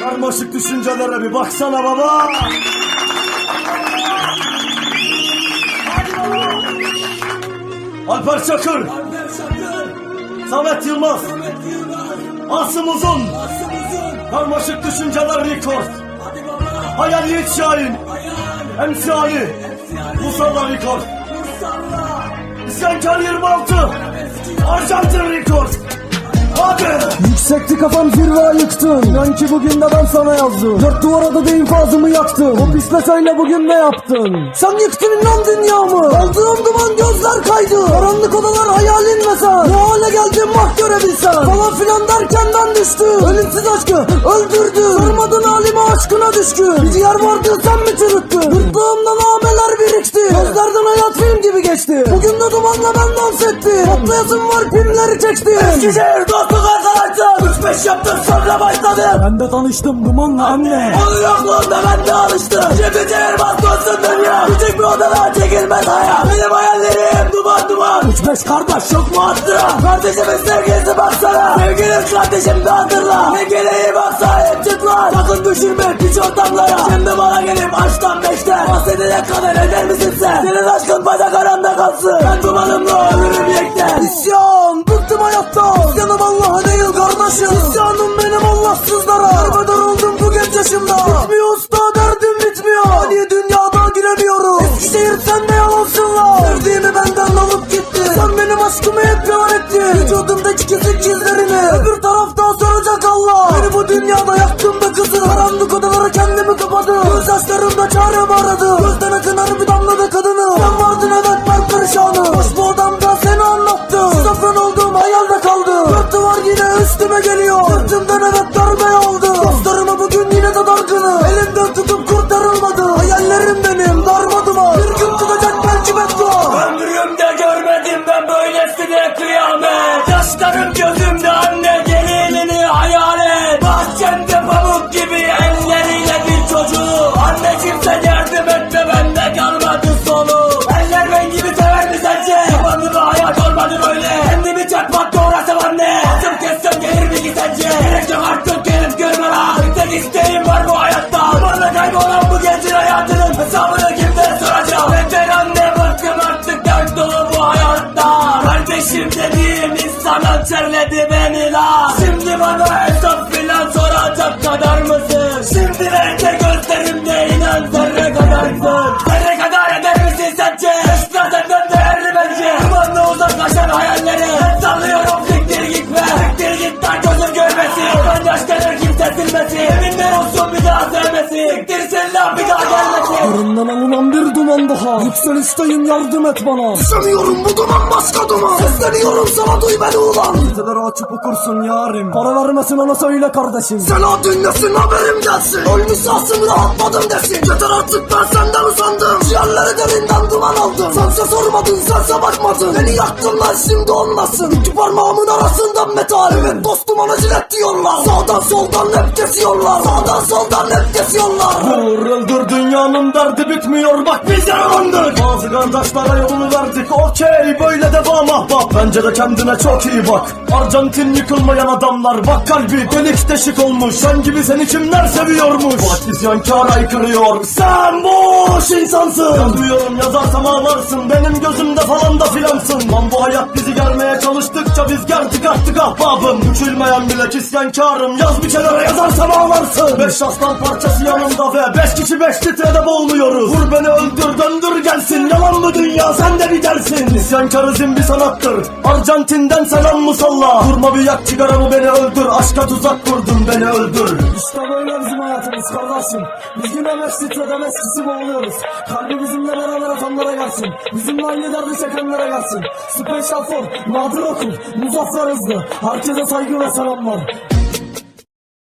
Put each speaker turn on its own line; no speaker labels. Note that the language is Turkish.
Karmaşık düşüncelere bir baksana baba. Alper Çakır, Samet Yılmaz, Asım Uzun, Karmaşık Düşünceler Record, Hayal Yiğit Şahin, MC Ali, Musalla Record, İsyankar 26, Arjantin Record.
Yüksekti kafam zirve yıktın. İnan ki bugün de ben sana yazdım. Dört duvara da değil fazımı yaktım O pisle söyle bugün ne yaptın? Sen yıktın inan dünyamı. Aldığım duman gözler kaydı. Karanlık odalar hayalin mesela Ne hale geldim bak görebilsen. Falan filan derken ben düştüm. Ölümsüz aşkı öldürdün. Sormadın halime aşkına düşkün. Bir yer vardı sen mi çürüttün? Gırtlağımdan ameler birikti. Gözlerden hayat geçti. Bugün de dumanla ben dans ettim Patlayasım var filmleri çektim
Eskişehir dostluk arkadaşlar 3-5 yaptım sonra başladım
Ben de tanıştım dumanla anne.
Onun yokluğunda ben de alıştım. Şimdi çevir bastonsun dünya Küçük bir odada çekilmez hayat. Benim hayallerim duman duman.
3-5 kardeş. Yok
mu attıra Kardeşimin sevgilisi baksana. Sevgilim kardeşim de hatırla. Ne gereği bak sahip çık lan Sakın düşürme piç ortamlara. Şimdi bana gelip aşktan beşten Bahsedene kadar eder misin sen? Senin aşkın bacak aranda kalsın. Ben dumanımla ölürüm yekten.
İsyan yaşımda Bitmiyor usta derdim bitmiyor. Hani dünyada giremiyorum Eskişehir sen de yalansın lan Sevdiğimi benden alıp gitti. Sen benim aşkımı hep yalan ettin. Vücudumdaki kesik izlerini Öbür tarafta soracak Allah. Beni bu dünyada yaktın be kızım Karanlık odalara kendimi kapadım. Göz yaşlarımda çaremi aradım Gözden akın harbi damladı kadını. Sen vardın evet ben perişanım. Boş bu odamda seni anlattım. Şizofren olduğum hayalde kaldı Dört duvar yine üstüme geliyor. Sırtımdan evet darbe oldu
Kardeşim dediğim insan hançerledi beni la Şimdi bana hesap filan soracak kadar mısın?
Duman daha Yükselişteyim yardım et bana.
Düşemiyorum bu duman başka duman. Sesleniyorum sana duy beni ulan.
Gazeteleri açıp okursun yarim. Para vermesin ona söyle kardeşim.
Sen o dinlesin haberim gelsin. Ölmüş aslım rahatladım desin. Yeter artık ben senden usandım. Ciğerleri derinden duman aldım. Sense sormadın sense bakmadın. Beni yaktın lan şimdi olmasın İki parmağımın arasında metal Evet dostum ona jilet diyorlar. Sağdan soldan hep kesiyorlar. Sağdan soldan hep kesiyorlar. Vur öldür dünyanın derdi bitmiyor. Bak biz yaralandık Bazı kardeşlere yolunu verdik Okey böyle devam ahbap. Bence de kendine çok iyi bak. Arjantin yıkılmayan adamlar Bak kalbi delik deşik olmuş. Sen gibi seni kimler seviyormuş? Bak isyankar aykırıyor. Sen boş insansın. Yazmıyorum yazarsam ağlarsın. Benim gözümde falan da filansın. Lan bu hayat bizi gelmeye çalıştıkça Biz gerdik artık ahbabım. Uçulmayan bilek isyankarım Yaz bir kenara yazarsam ağlarsın. Beş aslan parçası yanımda ve Beş kişi beş litrede boğuluyoruz. Vur beni öldür döndür gelsin Yalan mı dünya sen de bir dersin. İsyankarızm bir sanattır. Arjantin'den selam musalla. Vurma bir yak sigaramı beni öldür. Aşka tuzak kurdun beni öldür.
İşte böyle bizim hayatımız kardeşim. Biz yine beş litreden eskisi boğuluyoruz Kalbi bizimle beraber atanlara gelsin. Bizimle aynı derdi çekenlere gelsin. Special for Nadir Okul Muzaffer Hızlı. Herkese saygı ve selamlar